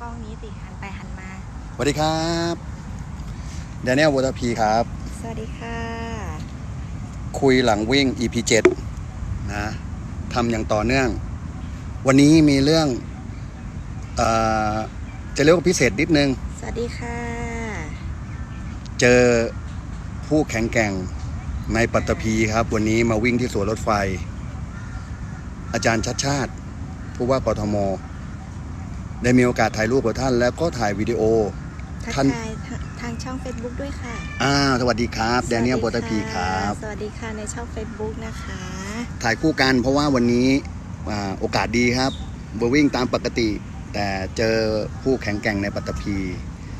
กล้องนี้ติหันไปหันมา สวัสดีครับแดเนียลวอตพีครับ สวัสดีค่ะ คุยหลังวิ่ง EP 7นะทำอย่างต่อเนื่อง วันนี้มีเรื่องเออจะเรียกว่าพิเศษนิดนึง สวัสดีค่ะ เจอผู้แข็งแกร่งในปัตตภีครับ วันนี้มาวิ่งที่สวนรถไฟ อาจารย์ชัดชาติผู้ว่ากทม ได้มีโอกาสถ่ายรูปกับท่าน แล้วก็ถ่ายวิดีโอ ทักท่าน ทายทาทางช่อง Facebook ด้วยค่ะอ้าวสวัสดีครับ แดเนียลสววัอสตดีพีครับ สวัสดีค่ะในช่อง Facebook นะคะ ถ่ายคู่กันเพราะว่าวันนี้อ่าโอกาสดีครับเบอร์วิ่งตามปกติ แต่เจอผู้แข็งแกร่งในปัตตภี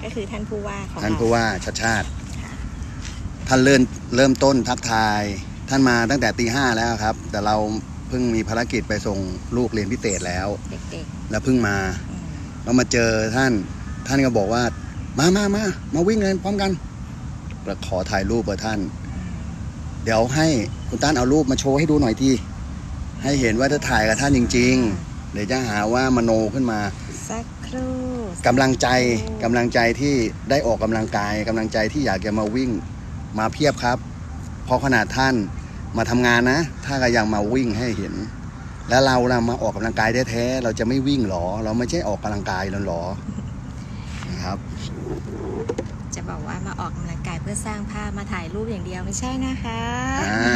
ก็คือท่านผู้ว่าของท่านเรผู้ว่าชัดชาติ ค่ะท่านเริ่มเริ่มต้นทักทาย ท่านมาตั้งแต่ตีห้าแล้วครับ แต่เราเพิ่งมีภารกิจไปส่งลูกเรียนพิเศษแล้ว เด็กแล้วเพิ่งมา ๆอืมเรามาเจอท่านท่านก็บอกว่า มามามามาวิ่งเลยพร้อมกันก็ขอถ่ายรูปกับท่าน เดี๋ยวให้คุณต้านเอารูปมาโชว์ให้ดูหน่อยทีให้เห็นว่าจะถ่ายกับท่านจริง ๆ เดี๋ยวจะหาว่ามโนขึ้นมาสักครู่กำลังใจกำลังใจที่ได้ออกกำลังกายกำลังใจที่อยากจะมาวิ่งมาเพียบครับ เพราะขนาดท่านมาทำงานนะ ถ้าก็ยังมาวิ่งให้เห็น แล้วเรานะมาออกกำลังกายแท้ๆเราจะไม่วิ่งหรอ เราไม่ใช่ออกกำลังกายแล้วหรอนะครับ จะบอกว่ามาออกกำลังกายเพื่อสร้างภาพมาถ่ายรูปอย่างเดียวไม่ใช่นะคะอ่า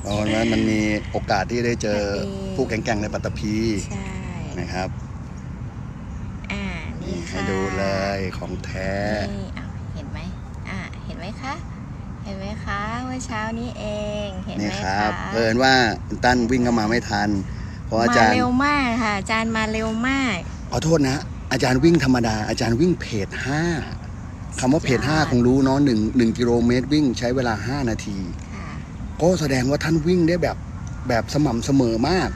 เพราะว่ามันมีโอกาสที่ได้เจอสวัสดีผู้แข็งแกร่งในปัตตภีใช่นะครับอ่านี่ค่ะให้ดูเลยของแท้ นี่อะเห็นไหมอ่าเห็นไหมคะ เห็นไหมคะเมื่อเช้านี้เองเห็นนี่ไหมคคะรับเพิ่นว่าคุณตั้นวิ่งเข้ามาไม่ทัน เพราะอาจารย์เร็วมากค่ะ อาจารย์มาเร็วมาก ขอโทษนะ อาจารย์วิ่งธรรมดา อาจารย์วิ่งเพจห้าคำว่าเพจห้าคงรู้เนาะหนึ่งหนึ่งกิโลเมตรวิ่งใช้เวลาห้านาที ค่ะก็แสดงว่าท่านวิ่งได้แบบแบบสม่ำเสมอมาก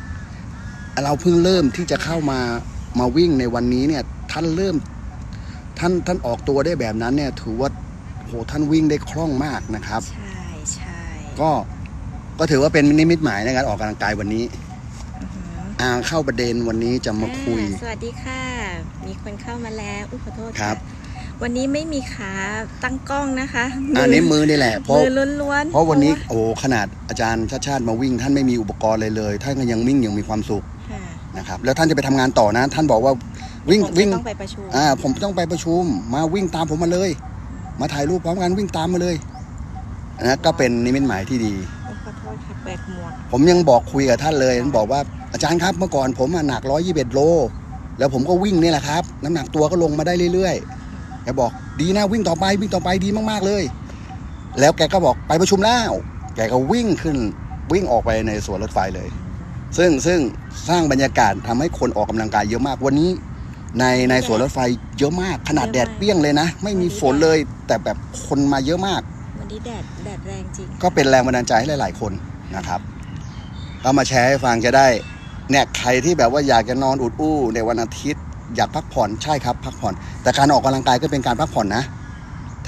เราเพิ่งเริ่มที่จะเข้ามามาวิ่งในวันนี้เนี่ยท่านเริ่มท่านท่านออกตัวได้แบบนั้นเนี่ยถือว่าโหท่านวิ่งได้คล่องมากนะครับ ใช่ใช่ ก็ก็ถือว่าเป็นนิมิตหมายในการออกกำลังกายวันนี้อือหืออ่าเข้าประเด็นวันนี้จะมาคุยอ่าสวัสดีค่ะ มีคนเข้ามาแล้วอุ้ยขอโทษครัค่ะบวันนี้ไม่มีขาตั้งกล้องนะคะอันนี้มือนี่แหละเพราะมือล้วนๆเพราะวันนี้โอ้ขนาดอาจารย์ชาติชาติมาวิ่ง ท่านไม่มีอุปกรณ์เลยเลย ท่านก็ยังวิ่งอย่างมีความสุขค่ะนะครับแล้วท่านจะไปทำงานต่อนะ ท่านบอกว่าวิ่งผมจะวิ่งต้องไปประชุมอ่าผมต้องไปประชุม มาวิ่งตามผมมาเลย มาถ่ายรูปพร้อมกันวิ่งตามมาเลย นะก็เป็นนิมิตหมายที่ดีอุ๊ยขอโทษค่ะเปิดหมวกผมยังบอกคุยกับท่านเลยท่านบอกว่าอาจารย์ครับเมื่อก่อนผมอะหนักร้อยยี่สิบโล แล้วผมก็วิ่งนี่แหละครับ น้ำหนักตัวก็ลงมาได้เรื่อยๆแกบอกดีนะวิ่งต่อไปวิ่งต่อไปดีมากๆเลย แล้วแกก็บอกไปประชุมแล้ว แกก็วิ่งขึ้นวิ่งออกไปในสวนรถไฟเลย ซึ่งซึ่งสร้างบรรยากาศทำให้คนออกกำลังกายเยอะมากวันนี้ ในในสวนรถไฟเยอะมากขนาดแดดเปรี้ยงเลยนะ ไม่มีฝนเลย แต่แบบคนมาเยอะมากวั นนี้แดดแดดแรงจริง ก็เป็นแรงบันดาลใจให้หลาย ๆ คนนะครับก็มาแชร์ให้ฟังจะได้เนี่ยใครที่แบบว่าอยากจะนอนอุดอู้ในวันอาทิตย์ อยากพักผ่อนใช่ครับ พักผ่อน แต่การออกกำลังกายก็เป็นการพักผ่อนนะ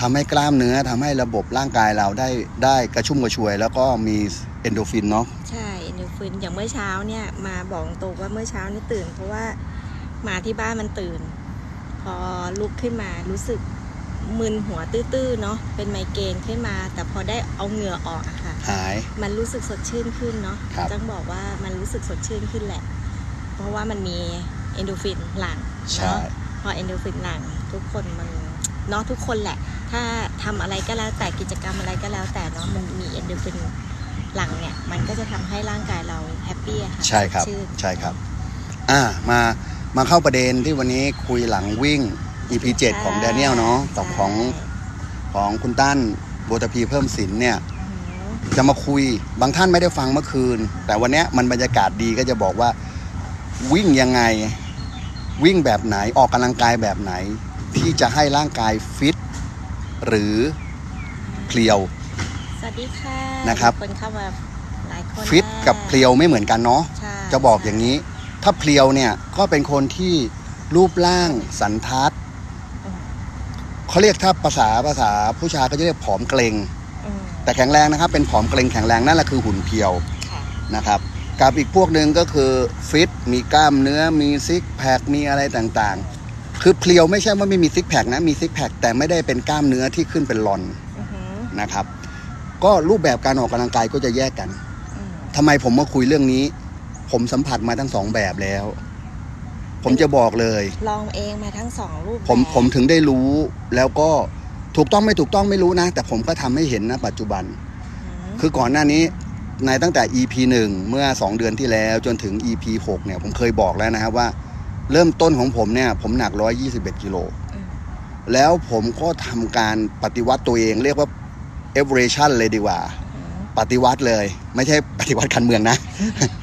ทำให้กล้ามเนื้อทำให้ระบบร่างกายเราได้ได้กระชุ่มกระชวย แล้วก็มีเอนโดรฟินเนาะใช่เอนโดรฟินอย่างเมื่อเช้าเนี่ยมาบอกตรงว่าเมื่อเช้านี่ตื่น เพราะว่าหมาที่บ้านมันตื่น พอลุกขึ้นมารู้สึก มึนหัวตื้อๆเนาะเป็นไมเกรนขึ้นมา แต่พอได้เอาเหงื่อออกอะค่ะ หาย มันรู้สึกสดชื่นขึ้นเนาะครับ ต้องบอกว่ามันรู้สึกสดชื่นขึ้นแหละ เพราะว่ามันมีเอนโดรฟินหลั่งใช่ เนาะพอเอนโดรฟินหลั่งทุกคนมันเนาะทุกคนแหละ ถ้าทำอะไรก็แล้วแต่กิจกรรมอะไรก็แล้วแต่เนาะมันมีเอนโดรฟินหลั่งเนี่ย มันก็จะทำให้ร่างกายเราแฮปปี้อะค่ะใช่ครับ สดชื่นใช่ครับ อ่า มา มาเข้าประเด็นที่วันนี้คุยหลังวิ่ง EP 7ของแดเนียลเนาะกับของของคุณตั้นโบตพีเพิ่มสินเนี่ยอืมจะมาคุยบางท่านไม่ได้ฟังเมื่อคืน แต่วันเนี้ยมันบรรยากาศดีก็จะบอกว่า วิ่งยังไงวิ่งแบบไหนออกกำลังกายแบบไหน ที่จะให้ร่างกายฟิตหรือเพลียว สวัสดีค่ะนะครับมีคนเข้ามาหลายคนฟิตมากกับเพลียวไม่เหมือนกันเนาะใช่จะบอกอย่างนี้ ถ้าเพลียวเนี่ยก็เป็นคนที่รูปร่างสันทัด เขาเรียกถ้าภาษาภาษาผู้ชายก็จะเรียกผอมเกรงอืมแต่แข็งแรงนะครับ เป็นผอมเกรงแข็งแรงนั่นแหละคือหุ่นเพรียวค่ะ นะครับ กับอีกพวกหนึ่งก็คือฟิตมีกล้ามเนื้อมีซิกแพคมีอะไรต่างๆ คือเพลียวไม่ใช่ว่าไม่มีซิกแพคนะมีซิกแพคแต่ไม่ได้เป็นกล้ามเนื้อที่ขึ้นเป็นลอนอือหือนะครับ ก็รูปแบบการออกกำลังกายก็จะแยกกัน อืมทำไมผมมาคุยเรื่องนี้ ผมสัมผัสมาทั้งสองแบบแล้ว ผมจะบอกเลย ลองเองมาทั้งสองรูปผมแบบผมถึงได้รู้แล้วก็ถูกต้องไม่ถูกต้องไม่รู้นะ แต่ผมก็ทำให้เห็นนะปัจจุบัน อืมคือก่อนหน้านี้ในตั้งแต่ EP 1 เมื่อ 2 เดือนที่แล้วจนถึง EP 6เนี่ยผมเคยบอกแล้วนะครับว่า เริ่มต้นของผมเนี่ยผมหนัก 121กิโลอืมแล้วผมก็ทำการปฏิวัติตัวเองเรียกว่า evolution เลยดีกว่า อืมปฏิวัติเลย ไม่ใช่ปฏิวัติการเมืองนะ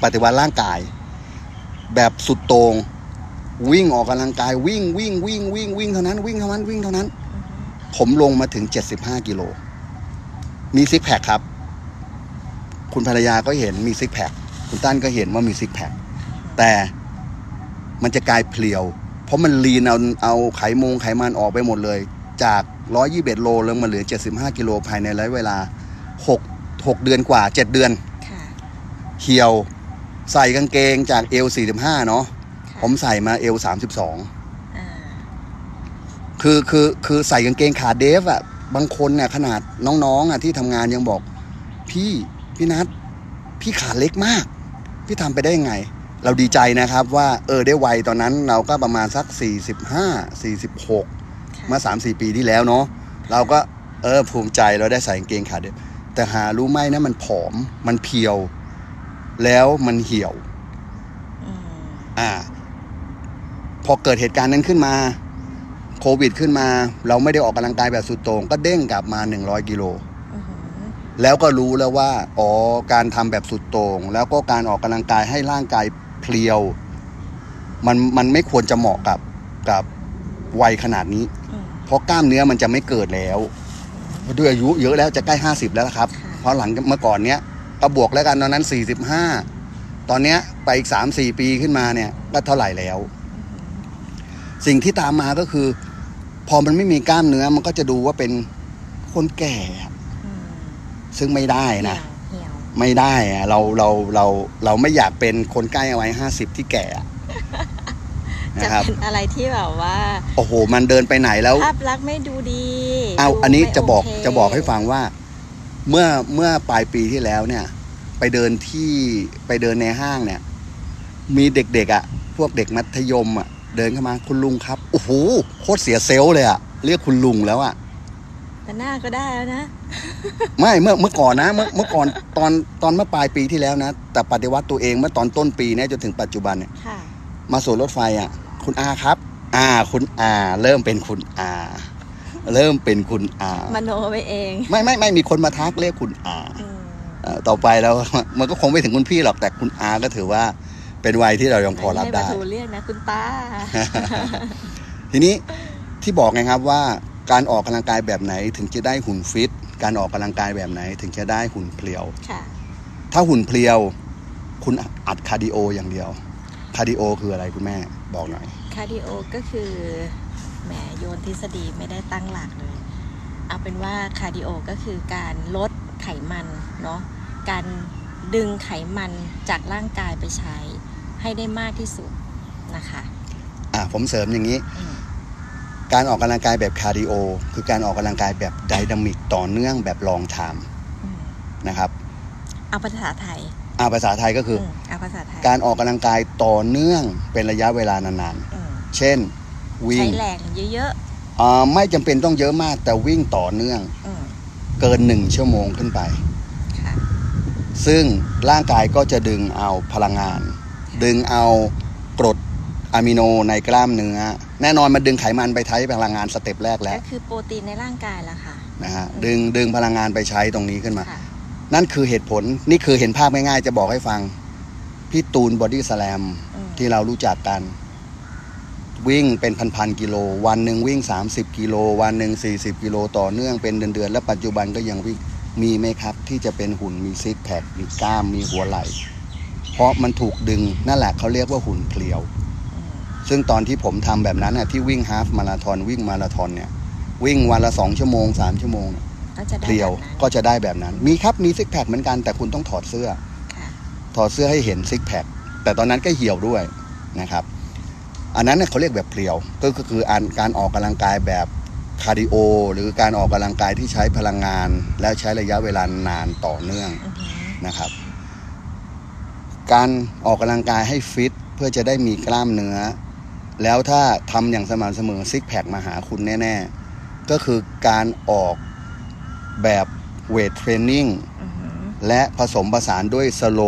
ปฏิวัติร่างกาย แบบสุดโตรง วิ่งออกกำลังกายวิ่งวิ่งวิ่งวิ่งวิ่งเท่านั้นวิ่งเท่านั้นวิ่งเท่านั้นอืมผมลงมาถึง75กิโล มีซิกแพคครับ คุณภรรยาก็เห็นมีซิกแพคคุณตั้นก็เห็นว่ามีซิกแพคแต่มันจะกลายเพลียว เพราะมันลีนเอาเอาไขมงไขมันออกไปหมดเลย จาก121โลลงมาเหลือ75กิโลภายในระยะเวลา6 6เดือนกว่า7เดือนค่ะเหี่ยวใส่กางเกงจากเอล45เนาะค่ะ ผมใส่มาเอล32อ่าคือคือคือใส่กางเกงขาเดฟอะบางคนเนี่ยขนาดน้องๆอะที่ทำงานยังบอก พี่พี่นัทพี่ขาเล็กมาก พี่ทำไปได้ยังไง เราดีใจนะครับว่าเออได้วัยตอนนั้นเราก็ประมาณสัก 45 46ค่ะเมื่อ 3 4 ปีที่แล้วเนาะเราก็เออภูมิใจเราได้ใส่กางเกงขาเดฟแต่หารู้ไหมนะมันผอมมันเพียว แล้วมันเหี่ยวอืมอ่า พอเกิดเหตุการณ์นั้นขึ้นมาโควิดขึ้นมา เราไม่ได้ออกกำลังกายแบบสุดโต่งก็เด้งกลับมา 100 กิโลอือหือแล้วก็รู้แล้วว่าอ๋อการทำแบบสุดโต่งแล้วก็การออกกำลังกายให้ร่างกายเพลียว มันมันไม่ควรจะเหมาะกับกับวัยขนาดนี้อืมเพราะกล้ามเนื้อมันจะไม่เกิดแล้วด้วยอายุเยอะแล้วจะใกล้50แล้วนะครับค่ะเพราะหลังเมื่อก่อนเนี้ยก็บวกแล้วกันตอนนั้น45ตอนเนี้ยไปอีก3-4ปีขึ้นมาเนี่ยก็เท่าไหร่แล้ว สิ่งที่ตามมาก็คือ พอมันไม่มีกล้ามเนื้อมันก็จะดูว่าเป็นคนแก่อะอืมซึ่งไม่ได้นะเหี่ยวไม่ได้อะเราเราเราเราไม่อยากเป็นคนใกล้วัยห้าสิบที่แก่อะจะนะครับเป็นอะไรที่แบบว่า โอ้โห มันเดินไปไหนแล้วภาพลักษณ์ไม่ดูดีเอาดูอันนี้ไม่จะบอกโเคจะบอกให้ฟังว่า เมื่อเมื่อปลายปีที่แล้วเนี่ย ไปเดินที่ไปเดินในห้างเนี่ย มีเด็กๆอะ่ะ พวกเด็กมัธยมอะ่ะ เดินเข้ามาคุณลุงครับ โอ้โหโคตรเสียเซลล์เลยอะ่ะเรียกคุณลุงแล้วอะ่ะแต่หน้าก็ได้แล้วนะ ไม่เมื่อเมื่อก่อนนะ เมื่อเมื่อก่อนตอนตอนเมื่อปลายปีที่แล้วนะ แต่ปฏิวัติตัวเองเมื่อตอนต้นปีเนี่ยจนถึงปัจจุบันเนี่ยค่ะ มาสู่รถไฟอะคุณอาครับ อ่าคุณอาเริ่มเป็นคุณอา เริ่มเป็นคุณอา มโนไปเองไม่ไม่ไม่มีคนมาทักเรียกคุณอา อืม เอ่อต่อไปแล้ว มันก็คงไม่ถึงคุณพี่หรอกแต่คุณอาก็ถือว่า เป็นวัยที่เรายังพอรับได้ให้มาถูเรียกนะคุณป้า ทีนี้ที่บอกไงครับว่าการออกกำลังกายแบบไหนถึงจะได้หุ่นฟิต การออกกำลังกายแบบไหนถึงจะได้หุ่นเพลียวค่ะถ้าหุ่นเพลียว คุณอัดคาร์ดิโออย่างเดียว คาร์ดิโอคืออะไรคุณแม่บอกหน่อย คาร์ดิโอก็คือแหมโยนทฤษฎีไม่ได้ตั้งหลักเลย เอาเป็นว่าคาร์ดิโอก็คือการลดไขมันเนาะ การดึงไขมันจากร่างกายไปใช้ ให้ได้มากที่สุดนะคะอะผมเสริมอย่างนี้อืมการออกกำลังกายแบบคาร์ดิโอ คือการออกกำลังกายแบบไดนามิกต่อเนื่องแบบลองไทม์อืมนะครับ เอาภาษาไทยอ่าภาษาไทยก็คืออมเอาภาษาไทยการออกกำลังกายต่อเนื่องเป็นระยะเวลานานอืมๆเช่น วิ่ใช้งแรงเยอะอ่าไม่จำเป็นต้องเยอะมากแต่วิ่งต่อเนื่องๆอืมเกินหนึ่งชั่วโมงขึ้นไปค่ะซึ่งร่างกายก็จะดึงเอาพลังงาน ดึงเอากรดอะมิโนในกล้ามเนื้อ แน่นอนมันดึงไขมันไปใช้พลังงานสเต็ปแรกแล้ก็วคือโปรตีนในร่างกายละค่ะนะฮะดึงดึงพลังงานไปใช้ตรงนี้ขึ้นมา ค่ะนั่นคือเหตุผลนี่คือเห็นภาพง่ายๆจะบอกให้ฟัง พี่ตูนบอดี้สแลมอืมที่เรารู้จักกัน วิ่งเป็นพันๆกิโล วันหนึ่งวิ่ง 30 กิโล วันหนึ่ง40 กิโลต่อเนื่องเป็นเดือนๆและปัจจุบันก็ยังวิ่งมีไหมครับ ที่จะเป็นหุ่นมีซิกแพคมีกล้ามมีหัวไหล่ เพราะมันถูกดึงนั่นแหละเขาเรียกว่าหุ่นเพลียวอืมซึ่งตอนที่ผมทำแบบนั้นน่ะที่วิ่งฮาฟมาราธอนวิ่งมาราธอนเนี่ยวิ่งวันละสองชั่วโมงสามชั่วโมงเนี่ยก็จะได้เพลียวแบบนั้นก็จะได้แบบนั้น มีครับมีซิกแพคเหมือนกันแต่คุณต้องถอดเสื้อค่ะถอดเสื้อให้เห็นซิกแพคแต่ตอนนั้นก็เหี่ยวด้วยนะครับ อันนั้นเนี่ยเขาเรียกแบบเพลียวก็คือคือการการออกกำลังกายแบบคาร์ดิโอ หรือการออกกำลังกายที่ใช้พลังงาน และใช้ระยะเวลานานต่อเนื่องอือหือนะครับ การออกกำลังกายให้ฟิตเพื่อจะได้มีกล้ามเนื้อ แล้วถ้าทำอย่างสม่ำเสมอซิกแพคมาหาคุณแน่ ๆ ก็คือการออกแบบเวทเทรนนิ่งอือหือและผสมผสานด้วยสโล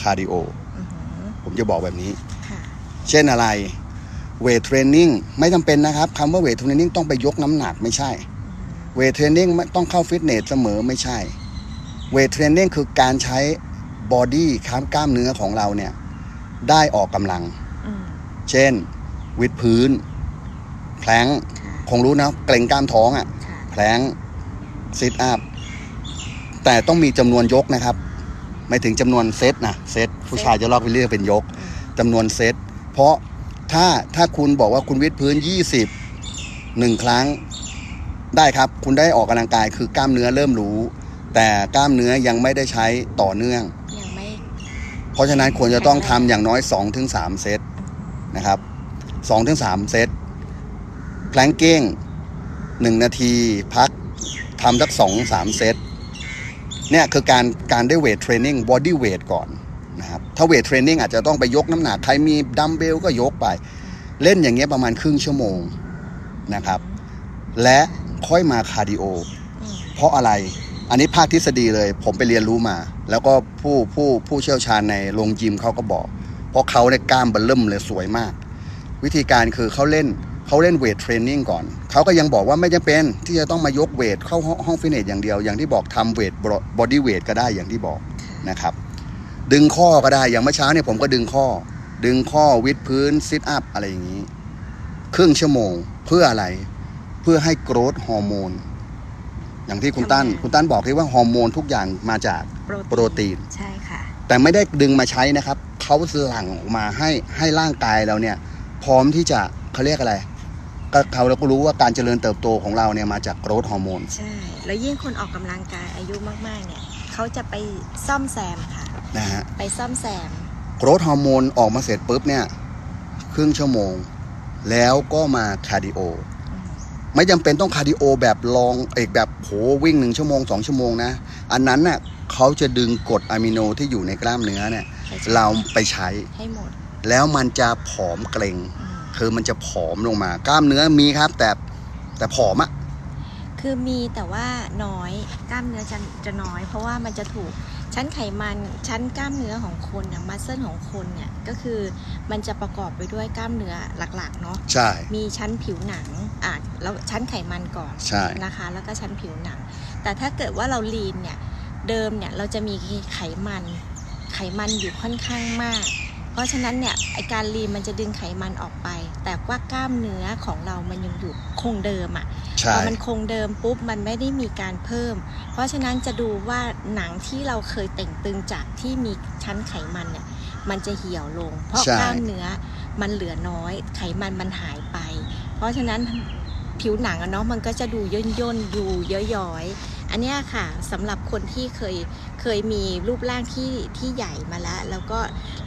คาร์ดิโออือหือผมจะบอกแบบนี้ค่ะเช่นอะไรเวทเทรนนิ่งไม่จำเป็นนะครับคำว่าเวทเทรนนิ่งต้องไปยกน้ำหนักไม่ใช่เวทเทรนนิ่งต้องเข้าฟิตเนสเสมอไม่ใช่เวทเทรนนิ่งคือการใช้ บอดี้ครับกล้ามเนื้อของเราเนี่ย ได้ออกกำลังอืมเช่น วิดพื้น แพลงค่ะคงรู้นะเกร็งกล้ามท้องอะ่ะค่ะ แพลงซิทอัพแต่ต้องมีจำนวนยกนะครับ ไม่ถึงจำนวนเซตนะเซตผู้ชายจะลอกไปเรียกเป็นยกอืมจำนวนเซตเพราะถ้าถ้าคุณบอกว่าคุณวิดพื้น 20หนึ่งครั้งได้ครับ คุณได้ออกกำลังกายคือกล้ามเนื้อเริ่มรู้ แต่กล้ามเนื้อยังไม่ได้ใช้ต่อเนื่องยังไม่ เพราะฉะนั้นควรจะต้องทำอย่างน้อย 2-3 เซตนะครับ2-3 เซตแพลงเก้ง1นาทีพักทำสัก2-3 เซตเนี่ยคือการการได้เวทเทรนนิ่งบอดี้เวทก่อนนะครับถ้าเวทเทรนนิ่งอาจจะต้องไปยกน้ำหนัก ใครมีดัมเบลก็ยกไป เล่นอย่างเงี้ยประมาณครึ่งชั่วโมงนะครับ และค่อยมาคาร์ดิโอ เพราะอะไร อันนี้ภาคทฤษฎีเลย ผมไปเรียนรู้มา แล้วก็ผู้ผู้ผู้เชี่ยวชาญในโรงยิมเขาก็บอก เพราะเขาเนี่ยกล้ามเบัลเริ่มเลยสวยมาก วิธีการคือเขาเล่นเขาเล่นเวทเทรนนิ่งก่อน เขาก็ยังบอกว่าไม่จำเป็นที่จะต้องมายกเวทเข้าห้ององฟิตเนสอย่างเดียว อย่างที่บอกทำเวทบอดี้เวทก็ได้อย่างที่บอกนะครับ ดึงข้อก็ได้อย่างเมื่อเช้าเนี่ยผมก็ดึงข้อ ดึงข้อวิดพื้นซิทอัพอะไรอย่างนี้ ครึ่งชั่วโมงเพื่ออะไร เพื่อให้โกรทฮอร์โมน อย่างที่คุณตั้นทำงาน คุณตั้นบอกที่ว่าฮอร์โมนทุกอย่างมาจากโปรตีน ใช่ค่ะ แต่ไม่ได้ดึงมาใช้นะครับ เขาหลั่งออกมาให้ให้ร่างกายเราเนี่ย พร้อมที่จะเขาเรียกอะไร ก็เขาเราก็รู้ว่าการเจริญเติบโตของเราเนี่ยมาจากโกรทฮอร์โมน ใช่ แล้วยิ่งคนออกกำลังกายอายุมากๆเนี่ยเขาจะไปซ่อมแซมค่ะ นะฮะ ไปซ่อมแซม โกรทฮอร์โมนออกมาเสร็จปุ๊บเนี่ย ครึ่งชั่วโมง แล้วก็มาคาร์ดิโออืม ไม่จำเป็นต้องคาร์ดิโอแบบลองเอกแบบโหวิ่งหนึ่งชั่วโมงสองชั่วโมงนะ อันนั้นน่ะเขาจะดึงกรดอะมิโนที่อยู่ในกล้ามเนื้อเนี่ยไปใช้เราไปใช้ให้หมด แล้วมันจะผอมเกร็งอืมคือมันจะผอมลงมากล้ามเนื้อมีครับ แต่แต่ผอมอะคือมีแต่ว่าน้อยกล้ามเนื้อจะจะน้อย เพราะว่ามันจะถูก ชั้นไขมันชั้นกล้ามเนื้อของคนเนี่ยมัสเซิลของคนเนี่ยก็คือมันจะประกอบไปด้วยกล้ามเนื้อหลักๆเนาะใช่ มีชั้นผิวหนังอะแล้วชั้นไขมันก่อนใช่ นะคะ แล้วก็ชั้นผิวหนัง แต่ถ้าเกิดว่าเราลีนเนี่ยเดิมเนี่ยเราจะมีไขมัน ไขมันอยู่ค่อนข้างมาก เพราะฉะนั้นเนี่ยไอการลีนมันจะดึงไขมันออกไป แต่ว่ากล้ามเนื้อของเรามันยังอยู่คงเดิมอะ่ะพใช่อมันคงเดิมปุ๊บมันไม่ได้มีการเพิ่ม เพราะฉะนั้นจะดูว่าหนังที่เราเคยแต่งตึงจากที่มีชั้นไขมันเนี่ยมันจะเหี่ยวลง เพราะใช่กล้ามเนื้อมันเหลือน้อย ไขมันมันหายไป เพราะฉะนั้นผิวหนังอะเนาะมันก็จะดูย่นย่นๆดูย้อยๆอัน เนี้ยค่ะสำหรับคนที่เคยเคยมีรูปร่างที่ที่ใหญ่มาแล้ว แล้วก็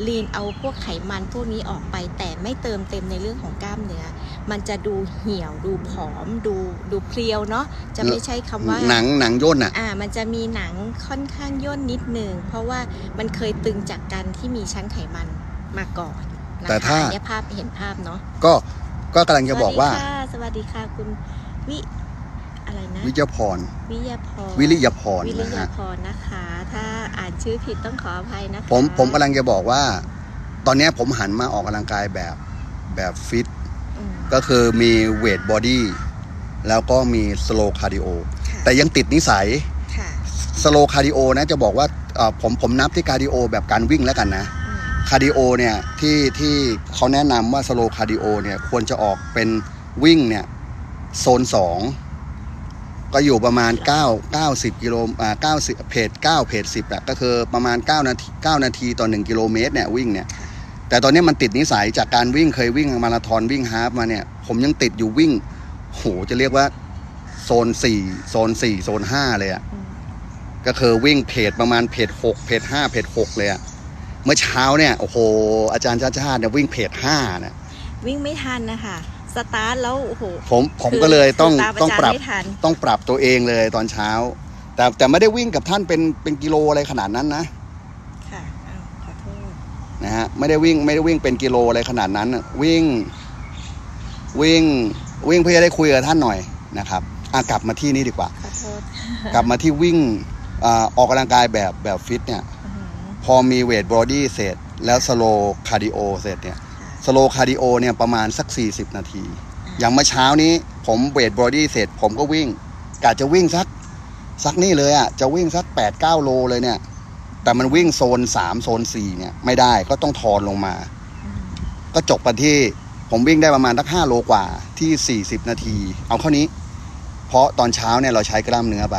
ลีนเอาพวกไขมันพวกนี้ออกไป แต่ไม่เติมเต็มในเรื่องของกล้ามเนื้อ มันจะดูเหี่ยวดูผอมดูดูเพรียวเนาะจะไม่ใช่คำว่าหนังหนังย่นอะอ่ามันจะมีหนังค่อนข้างย่นนิดหนึ่งเพราะว่ามันเคยตึงจากการที่มีชั้นไขมันมาก่อนนะคะแต่ถ้าอันเนี่ยภาพเห็นภาพเนาะก็ก็กำลังจะบอกว่าสวัสดีค่ะสวัสดีค่ะคุณวิ อะไรนะ วิจพร วิยาพร วิริยพรวิรินะยาฮะพรนะคะ ถ้าอ่านชื่อผิดต้องขออภัยนะคะผมผมกำลังจะบอกว่า ตอนเนี้ยผมหันมาออกกำลังกายแบบแบบฟิต อืมก็คือมีเวทบอดี้แล้วก็มีสโลคาร์ดิโอค่ะแต่ยังติดนิสัยค่ะสโลคาร์ดิโอนะจะบอกว่าเอ่อผมผมนับที่คาร์ดิโอแบบการวิ่งแล้วกันนะ อืมคาร์ดิโอเนี่ยที่ที่เขาแนะนำว่าสโลคาร์ดิโอเนี่ยควรจะออกเป็นวิ่งเนี่ยโซน2 ก็อยู่ประมาณ 9 90กิโลอ่า90เพจ9เพจ10อะก็คือประมาณ9นาที9นาทีต่อ 1 กิโลเมตรเนี่ยวิ่งเนี่ยค่ะแต่ตอนนี้มันติดนิสัยจากการวิ่งเคยวิ่งมาราธอนวิ่งฮาล์ฟมาเนี่ยผมยังติดอยู่วิ่งโหจะเรียกว่าโซน 4 โซน 4 โซน 5 เลยอะอืมก็คือวิ่งเพจประมาณเพจ 6 เพจ 5 เพจ 6 เลยอะเมื่อเช้าเนี่ยโอ้โหอาจารย์ชาติชาติเนี่ยวิ่งเพจ5นะวิ่งไม่ทันนะคะ สตาร์ทแล้วโอ้โหผมผมคือก็เลยต้องคือตามอาต้องจารย์ปรับไม่ทันต้องปรับตัวเองเลยตอนเช้า แต่แต่ไม่ได้วิ่งกับท่านเป็นเป็นกิโลอะไรขนาดนั้นนะค่ะอ้าวขอโทษนะฮะไม่ได้วิ่งไม่ได้วิ่งเป็นกิโลอะไรขนาดนั้นน่ะวิ่ง วิ่งวิ่งเพื่อจะได้คุยกับท่านหน่อยนะครับอะกลับมาที่นี่ดีกว่า ขอโทษ กลับมาที่วิ่งอ่าออกกำลังกายแบบแบบฟิตเนี่ยอื้อหือพอมีเวทบอดี้เสร็จ แล้วสโลคาร์ดิโอเสร็จเนี่ยค่ะ สโลคาร์ดิโอเนี่ยประมาณสัก 40 นาที อย่างเมื่อเช้านี้ผมเวทบอดี้เสร็จ ผมก็วิ่งกะจะวิ่งสักสักนี่เลยอะจะวิ่งสัก 8 9 โลเลยเนี่ย แต่มันวิ่งโซน 3 โซน 4 เนี่ย ไม่ได้ก็ต้องทอนลงมาอืมก็จบไปที่ผมวิ่งได้ประมาณสัก 5 โลกว่าที่ 40 นาที เอาเข้านี้ เพราะตอนเช้าเนี่ยเราใช้กล้ามเนื้อไป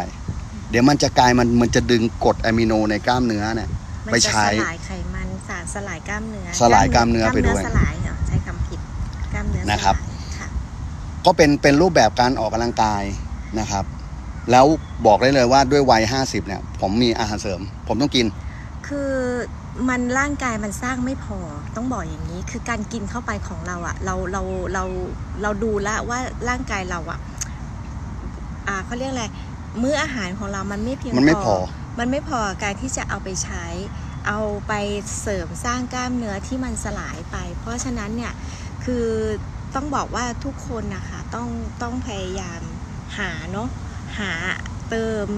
เดี๋ยวมันจะกลายมันมันจะดึงกรดอะมิโนในกล้ามเนื้อเนี่ยมันไปจะใช้สลายไขมันสารสลายกล้ามเนื้อ สลายกล้ามเนื้อไปด้วย นื้อสลายนะครับค่ะก็เป็นเป็นรูปแบบการออกกำลังกายนะครับ แล้วบอกได้เลยว่าด้วยวัย50เนี่ย ผมมีอาหารเสริม ผมต้องกิน คือมันร่างกายมันสร้างไม่พอต้องบอกอย่างนี้ คือการกินเข้าไปของเราอะเราเราเราเราดูแล้วว่าร่างกายเราอะอ่าเขาเรียกอะไรมื้ออาหารของเรามันไม่เพียงมันไม่พอ มันไม่พอการที่จะเอาไปใช้ เอาไปเสริมสร้างกล้ามเนื้อที่มันสลายไป เพราะฉะนั้นเนี่ยคือ ต้องบอกว่าทุกคนนะคะต้องต้องพยายามหาเนาะหาเติม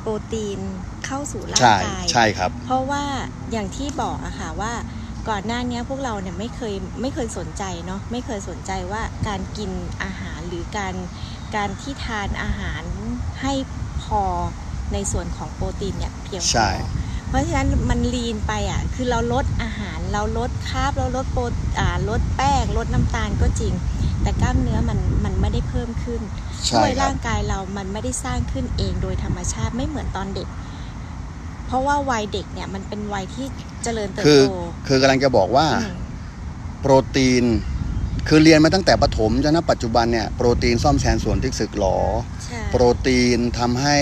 โปรตีนเข้าสู่ร่างใช่กายใช่ครับ เพราะว่าอย่างที่บอกอะค่ะว่าก่อนหน้านี้พวกเราเนี่ยไม่เคยไม่เคยสนใจเนาะไม่เคยสนใจว่าการกินอาหารหรือการการที่ทานอาหารให้พอในส่วนของโปรตีนเนี่ยเพียงพใช่อเพราะฉะนั้นมันลีนไปอะคือเราลดอาหารเราลด คาร์บเราลดโปรอ่าลดแป้งลดน้ำตาลก็จริง แต่กล้ามเนื้อมันมันไม่ได้เพิ่มขึ้นใช่ด้วยครัร่าบงกายเรามันไม่ได้สร้างขึ้นเองโดยธรรมชาติไม่เหมือนตอนเด็ก เพราะว่าวัยเด็กเนี่ยมันเป็นวัยที่เจริญเติบคือโตคือกำลังจะบอกว่ามโปรตีนคือเรียนมาตั้งแต่ประถมจนณปัจจุบันเนี่ยโปรตีนซ่อมแซมส่วนที่สึกหรอใช่โปรตีนทำให้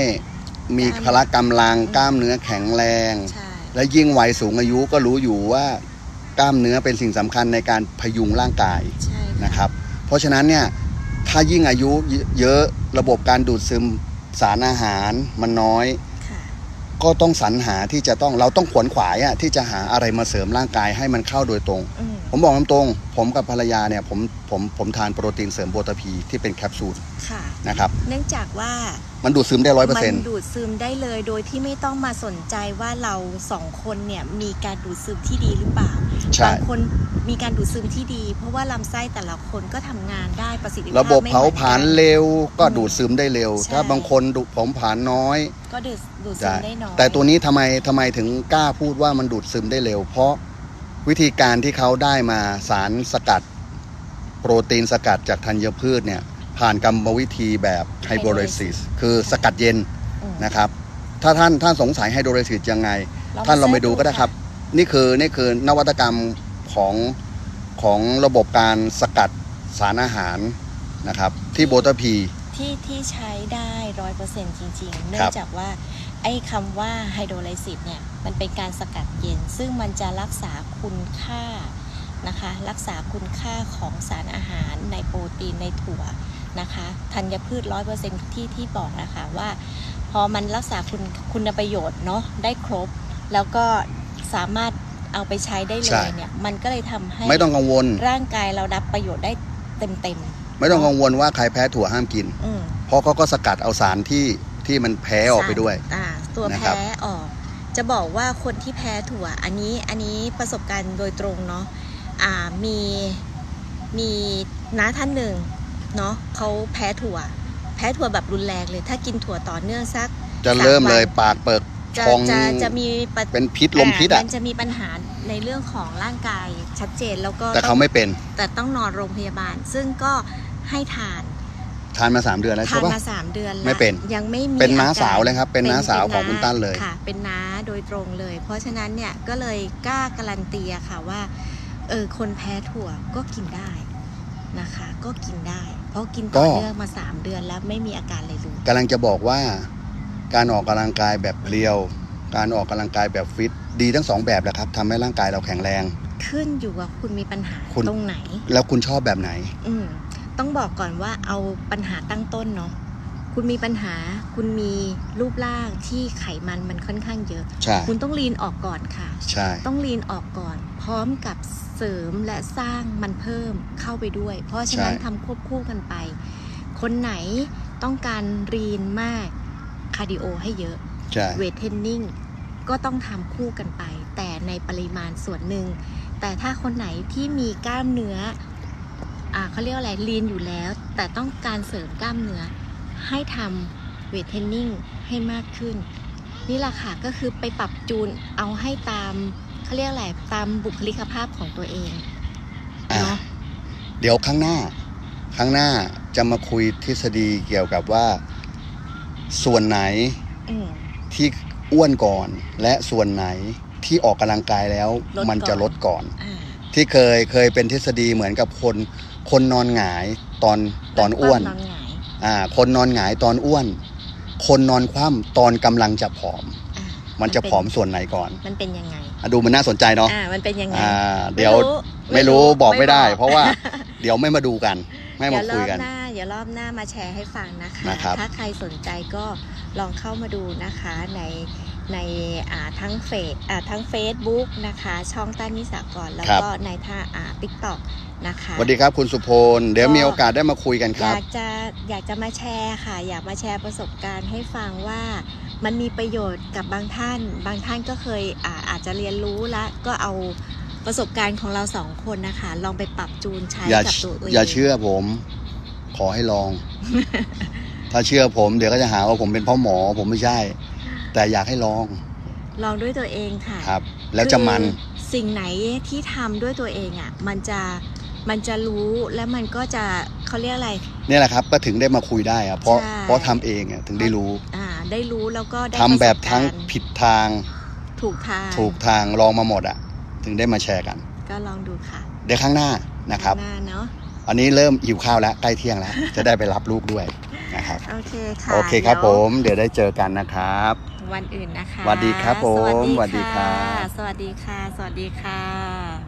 มีกล้ามพละกำลังกล้ามเนื้อแข็งแรงใช่และยิ่งวัยสูงอายุก็รู้อยู่ว่า กล้ามเนื้อเป็นสิ่งสำคัญในการพยุงร่างกายใช่ค่ะนะครับ เพราะฉะนั้นเนี่ยถ้ายิ่งอายุเยอะระบบการดูดซึมสารอาหารมันน้อยค่ะก็ต้องสรรหาที่จะต้องเราต้องขวนขวายอะที่จะหาอะไรมาเสริมร่างกายให้มันเข้าโดยตรงอืม ผมบอกตรงๆผมกับภรรยาเนี่ยผมผมผมทานโปรตีนเสริมโบตาพีที่เป็นแคปซูลค่ะ นะครับ เนื่องจากว่ามันดูดซึมได้ร้อยเปอร์มัเซ็นต์ ดูดซึมได้เลยโดยที่ไม่ต้องมาสนใจว่าเราสองคนเนี่ยมีการดูดซึมที่ดีหรือเปล่าใช่ บางคนมีการดูดซึมที่ดี เพราะว่าลำไส้แต่ละคนก็ทำงานได้ประสิทธิภาพระบบไม่หเผามือนผลาญกันเร็วก็อืมดูดซึมได้เร็ว ใช่ ถ้าบางคนดูดเผาผลาญน้อยก็ดูดดูดซึมได้น้อยแต่ตัวนี้ทำไมทำไมถึงกล้าพูดว่ามันดูดซึมได้เร็ว เพราะ วิธีการที่เขาได้มาสารสกัด โปรตีนสกัดจากธัญพืชเนี่ยผ่านกรรมวิธีแบบไฮโดรลิซิสคือสกัดเย็นอืมนะครับ ถ้าท่านท่านสงสัยไฮโดรลิซิสยังไง ท่านลองไปดูก็ได้ครับ นี่คือนี่คือนวัตกรรมของของระบบการสกัดสารอาหารนะครับ ที่โบตาพีที่ที่ใช้ได้ร้อยเปอร์เซ็นต์จริง ๆ เนื่คอรังบจากว่าไอ้คำว่าไฮโดรไลซิสเนี่ย มันเป็นการสกัดเย็น ซึ่งมันจะรักษาคุณค่านะคะ รักษาคุณค่าของสารอาหารในโปรตีนในถั่วนะคะธัญพืชร้อยเปอร์เซ็นที่ที่บอกนะคะว่า พอมันรักษาคุณคุณประโยชน์เนาะได้ครบ แล้วก็สามารถเอาไปใช้ได้เลใช่ยเนี่ยมันก็เลยทำให้ไม่ต้องกังวล ร่างกายเรารับประโยชน์ได้เต็มเต็มไม่ต้องกังวลว่าใครแพ้ถั่วห้ามกินๆอืมเพราะเขาก็สกัดเอาสารที่ที่มันแพ้ออกไปด้วยสารอ่าตัวนะครับแพ้ออก จะบอกว่าคนที่แพ้ถั่ว อันนี้อันนี้ประสบการณ์โดยตรงเนาะอ่ามีมีน้าท่านหนึ่งเนาะเขาแพ้ถั่ว แพ้ถั่วแบบรุนแรงเลย ถ้ากินถั่วต่อเนื่องสักจะเริ่มเลยสามวันปากเปิกจะพองจะจะมีปะเป็นพิษลมพิษอะมันจะมีปัญหาในเรื่องของร่างกายชัดเจนแล้วก็แต่เขาไม่เป็น แต่ต้องนอนโรงพยาบาล ซึ่งก็ให้ทาน ทานมาสามเดือนแล้วทาใช่นปะ มาสามเดือนแล้วไม่เป็น ยังไม่มีเป็นน้าอรสาวเลยครับ เป็นน้าสาวของคุณตั้นเลย ค่ะ เป็นน้าโดยตรงเลย เพราะฉะนั้นเนี่ยก็เลยกล้าการันตีอะค่ะว่าเออคนแพ้ถั่วก็กินได้นะคะ ก็กินได้ เพราะกินต่อก็ เนื่องมาสามเดือนแล้วไม่มีอาการอะไรเลย กำลังจะบอกว่า การออกกำลังกายแบบเพลียว การออกกำลังกายแบบฟิต ดีทั้งสองแบบแหละครับทำให้ร่างกายเราแข็งแรง ขึ้นอยู่ว่าคุณมีปัญหาคุณ ตรงไหน แล้วคุณชอบแบบไหน อืม ต้องบอกก่อนว่าเอาปัญหาตั้งต้นเนาะคุณมีปัญหาคุณมีรูปร่างที่ไขมันมันค่อนข้างเยอะใช่คุณต้องลีนออกก่อนค่ะใช่ต้องลีนออกก่อน พร้อมกับเสริมและสร้างมันเพิ่มเข้าไปด้วย เพราะฉะนั้นทำควบคู่กันไป คนไหนต้องการรีนมากคาร์ดิโอให้เยอะใช่เวทเทรนนิ่งก็ต้องทำคู่กันไป แต่ในปริมาณส่วนหนึ่ง แต่ถ้าคนไหนที่มีกล้ามเนื้ออ่า เขาเรียกว่าอะไรลีนอยู่แล้ว แต่ต้องการเสริมกล้ามเนื้อให้ทำเวทเทรนนิ่งให้มากขึ้น นี่แหละค่ะก็คือไปปรับจูนเอาให้ตามเขาเรียกอะไรตามบุคลิกภาพของตัวเองอะเนาะเดี๋ยวครั้งหน้า ครั้งหน้าจะมาคุยทฤษฎีเกี่ยวกับว่า ส่วนไหนอืมที่อ้วนก่อน และส่วนไหนที่ออกกำลังกายแล้วลดมันจะก่อนลดก่อนอ่าที่เคยเคยเป็นทฤษฎีเหมือนกับคน คนนอนหงายตอนตอนอ้วนนอนหงายอ่า คนนอนหงายตอนอ้วน คนนอนคว่ำตอนกำลังจะผอมอ่ามันจะเป็ผอมส่วนไหนก่อน มันเป็นยังไงอะดูมันน่าสนใจเนาะอ่ามันเป็นยังไงอ่าเดี๋ยวไม่รู้บอกไม่ได้ เพราะว่าเดี๋ยวไม่มาดูกัน ไม่มาเดี๋ยวรคุยอบกันหน้าเดี๋ยวรอบหน้ามาแชร์ให้ฟังนะคะนะครับถ้าใครสนใจก็ลองเข้ามาดูนะคะใน ในอ่าทั้งเฟซอ่าทั้ง Facebook นะคะ ช่องต้านนิสากรแล้วก็ในท่าอ่าติ๊กต็อกนะคะสวัสดีครับคุณสุพลเดี๋ยวมีโอกาสได้มาคุยกันคอรับยากจะอยากจะมาแชร์ค่ะ อยากมาแชร์ประสบการณ์ให้ฟังว่ามันมีประโยชน์กับบางท่าน บางท่านก็เคยอาอาจจะเรียนรู้และก็เอาประสบการณ์ของเราสองคนนะคะ ลองไปปรับจูนใช้อย่ากับตัวเองอย่าเชื่อผม ขอให้ลอง ถ้าเชื่อผมเดี๋ยวก็จะหาว่าผมเป็นพ่อหมอผมไม่ใช่ แต่อยากให้ลองลองด้วยตัวเองค่ะครับ แล้วจะมันคือสิ่งไหนที่ทำด้วยตัวเองอะมันจะมันจะรู้และมันก็จะเขาเรียกอะไรเนี่ยแหละครับก็ถึงได้มาคุยได้อะเพราะใช่เพราะทำเองอะถึงได้รู้อ่าได้รู้แล้วก็ได้ทำแบบประสทั้งการณ์ผิดทาง ถูกทางถูกทางลองมาหมดอะถึงได้มาแชร์กัน ก็ลองดูค่ะ เดี๋ยวข้างหน้านะครับหน้าเนาะอันนี้เริ่มหิวข้าวแล้วใกล้เที่ยงแล้ว จะได้ไปรับลูกด้วยนะครับโอเคค่ะโอเคครับดี๋ยวผม เดี๋ยวได้เจอกันนะครับ วันอื่นนะคะ สวัสดีครับผมสวัสดีสวัสดีครับสวัสดีค่ะ สวัสดีค่ะ